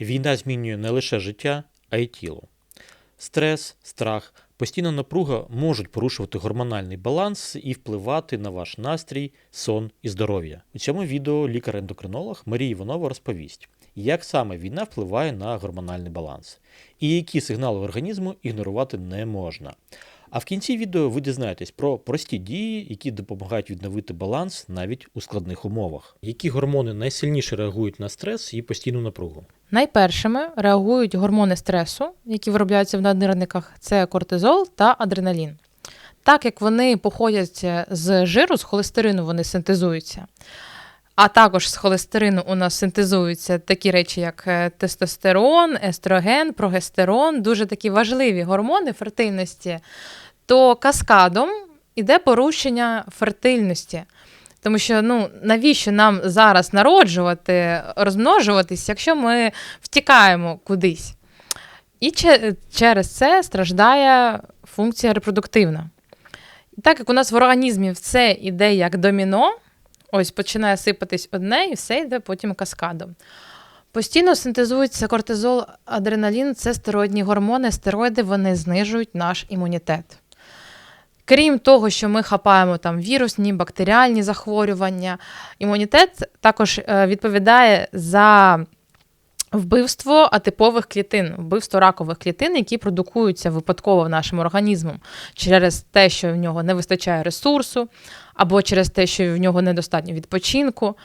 Війна змінює не лише життя, а й тіло. Стрес, страх, постійна напруга можуть порушувати гормональний баланс і впливати на ваш настрій, сон і здоров'я. У цьому відео лікар-ендокринолог Марія Іванова розповість, як саме війна впливає на гормональний баланс, і які сигнали організму ігнорувати не можна. А в кінці відео ви дізнаєтесь про прості дії, які допомагають відновити баланс навіть у складних умовах. Які гормони найсильніше реагують на стрес і постійну напругу? Найпершими реагують гормони стресу, які виробляються в наднирниках, це кортизол та адреналін. Так як вони походять з жиру, з холестерину вони синтезуються. А також з холестерину у нас синтезуються такі речі, як е, тестостерон, естроген, прогестерон, дуже такі важливі гормони фертильності, то каскадом іде порушення фертильності. Тому що ну навіщо нам зараз народжувати, розмножуватись, якщо ми втікаємо кудись? І че- через це страждає функція репродуктивна. І так як у нас в організмі все йде як доміно, ось починає сипатись одне, і все йде потім каскадом. Постійно синтезується кортизол, адреналін це стероїдні гормони. Стероїди вони знижують наш імунітет. Крім того, що ми хапаємо там вірусні, бактеріальні захворювання, імунітет також е, відповідає за вбивство атипових клітин, вбивство ракових клітин, які продукуються випадково в нашому організмі через те, що в нього не вистачає ресурсу, або через те, що в нього недостатньо відпочинку.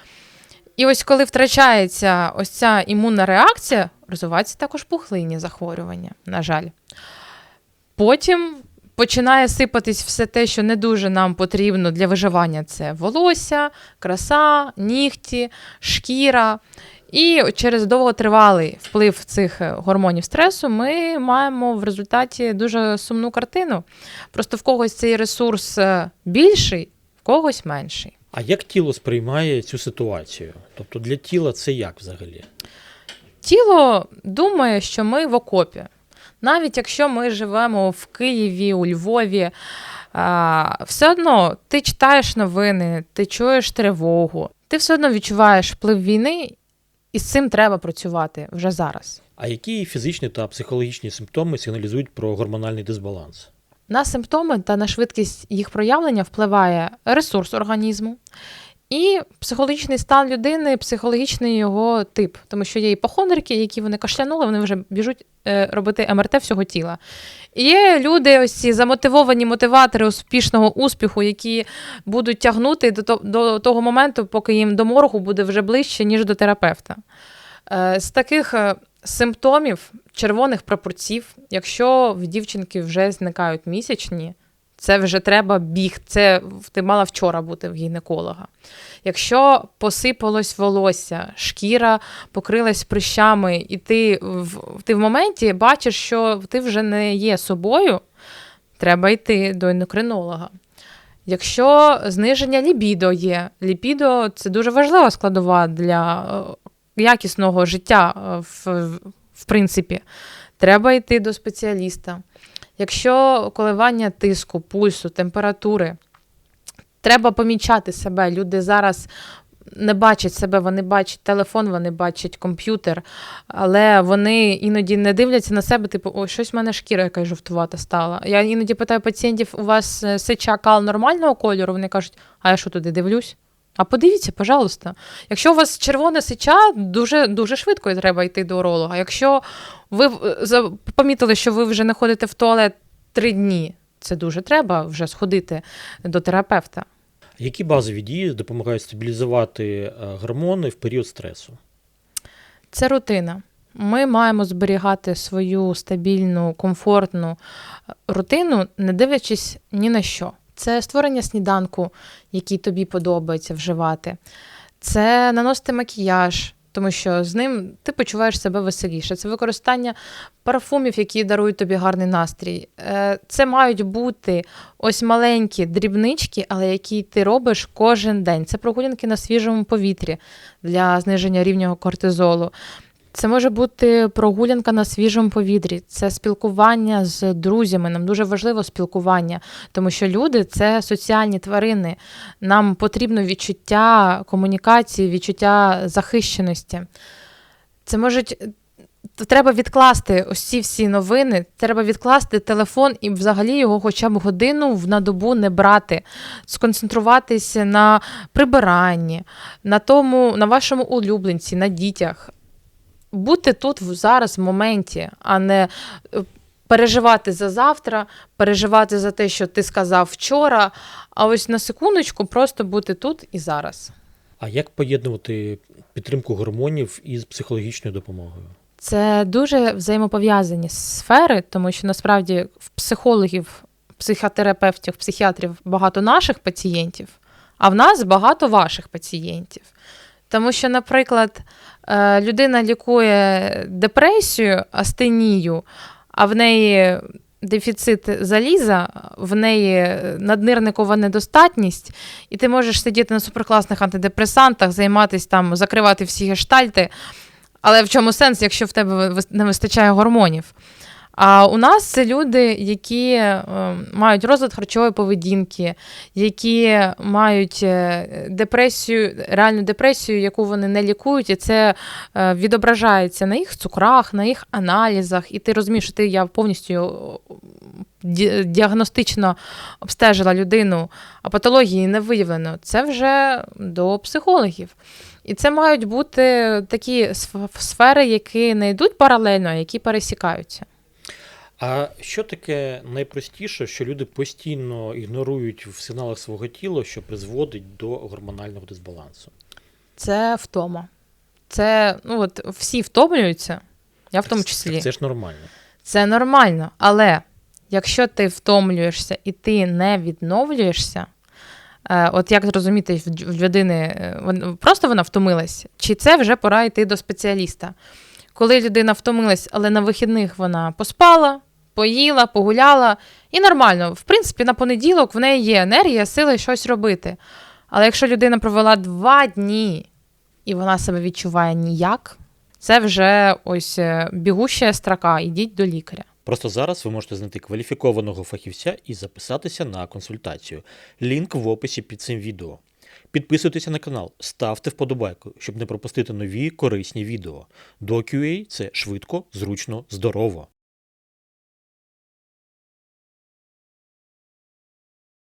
І ось коли втрачається ось ця імунна реакція, розвиваються також пухлинні захворювання, на жаль. Потім починає сипатись все те, що не дуже нам потрібно для виживання: це волосся, краса, нігті, шкіра. І через довготривалий вплив цих е, гормонів стресу ми маємо в результаті дуже сумну картину. Просто в когось цей ресурс е, більший, в когось менший. А як тіло сприймає цю ситуацію? Тобто для тіла це як взагалі? Тіло думає, що ми в окопі. Навіть якщо ми живемо в Києві, у Львові, все одно ти читаєш новини, ти чуєш тривогу, ти все одно відчуваєш вплив війни, і з цим треба працювати вже зараз. А які фізичні та психологічні симптоми сигналізують про гормональний дисбаланс? На симптоми та на швидкість їх проявлення впливає ресурс організму і психологічний стан людини, психологічний його тип. Тому що є іпохондрики, які вони кашлянули, вони вже біжуть е, робити МРТ всього тіла. Є люди, ось ці замотивовані мотиватори успішного успіху, які будуть тягнути до, того моменту, поки їм до моргу буде вже ближче, ніж до терапевта. Е, З таких е, симптомів червоних прапорців, якщо в дівчинки вже зникають місячні, це вже треба біг. Це ти мала вчора бути в гінеколога. Якщо посипалось волосся, шкіра покрилась прищами, і ти в, ти в моменті бачиш, що ти вже не є собою, треба йти до ендокринолога. Якщо зниження лібідо є, лібідо це дуже важлива складова для е, якісного життя, е, в, в принципі, треба йти до спеціаліста. Якщо коливання тиску, пульсу, температури, треба помічати себе. Люди зараз не бачать себе, вони бачать телефон, вони бачать комп'ютер, але вони іноді не дивляться на себе, типу, ой, щось в мене шкіра якась жовтувата стала. Я іноді питаю пацієнтів, у вас е, сеча кал нормального кольору? Вони кажуть, а я що туди дивлюсь? А подивіться, пожалуйста. Якщо у вас червона сеча, дуже, дуже швидко треба йти до уролога. Якщо ви е, помітили, що ви вже не ходите в туалет три дні, це дуже треба вже сходити до терапевта. Які базові дії допомагають стабілізувати е, гормони в період стресу? Це рутина. Ми маємо зберігати свою стабільну, комфортну е, рутину, не дивлячись ні на що. Це створення сніданку, який тобі подобається вживати. Це наносити макіяж, тому що з ним ти почуваєш себе веселіше. Це використання парфумів, які дарують тобі гарний настрій. Е, Це мають бути ось маленькі дрібнички, але які ти робиш кожен день. Це прогулянки на свіжому повітрі для зниження рівня кортизолу. Це може бути прогулянка на свіжому повітрі, це спілкування з друзями. Нам дуже важливо спілкування, тому що люди це соціальні тварини. Нам потрібно відчуття комунікації, відчуття захищеності. Це можуть треба відкласти ось ці всі новини, треба відкласти телефон і взагалі його хоча б годину на добу не брати, сконцентруватися на прибиранні, на тому, на вашому улюбленці, на дітях. Бути тут зараз в моменті, а не е, переживати за завтра, переживати за те, що ти сказав вчора, а ось на секундочку просто бути тут і зараз. А як поєднувати підтримку гормонів із психологічною допомогою? Це дуже взаємопов'язані сфери, тому що насправді в психологів, психотерапевтів, психіатрів багато наших пацієнтів, а в нас багато ваших пацієнтів. Тому що, наприклад, е, людина лікує депресію, астенію, а в неї дефіцит заліза, в неї наднирникова недостатність, і ти можеш сидіти на суперкласних антидепресантах, займатися там, закривати всі гештальти. Але в чому сенс, якщо в тебе не вистачає гормонів? А у нас це люди, які е, мають розлад харчової поведінки, які мають е, депресію, реальну депресію, яку вони не лікують, і це е, відображається на їх цукрах, на їх аналізах. І ти розумієш, що ти я повністю діагностично обстежила людину, а патології не виявлено. Це вже до психологів. І це мають бути такі сфери, які не йдуть паралельно, а які пересікаються. А що таке найпростіше, що люди постійно ігнорують в сигналах свого тіла, що призводить до гормонального дисбалансу? Це втома. Це ну от всі втомлюються, я в тому Так числі. Це ж нормально. Це нормально, але якщо ти втомлюєшся і ти не відновлюєшся, е, от як зрозуміти в людини, е, просто вона втомилась, чи це вже пора йти до спеціаліста? Коли людина втомилась, але на вихідних вона поспала, поїла, погуляла, і нормально. В принципі, на понеділок в неї є енергія, сили щось робити. Але якщо людина провела два дні і вона себе відчуває ніяк, це вже ось е, бігуща строка, ідіть до лікаря. Просто зараз ви можете знайти кваліфікованого фахівця і записатися на консультацію. Лінк в описі під цим відео. Підписуйтеся на канал, ставте вподобайку, щоб не пропустити нові корисні відео. До це швидко, зручно, здорово.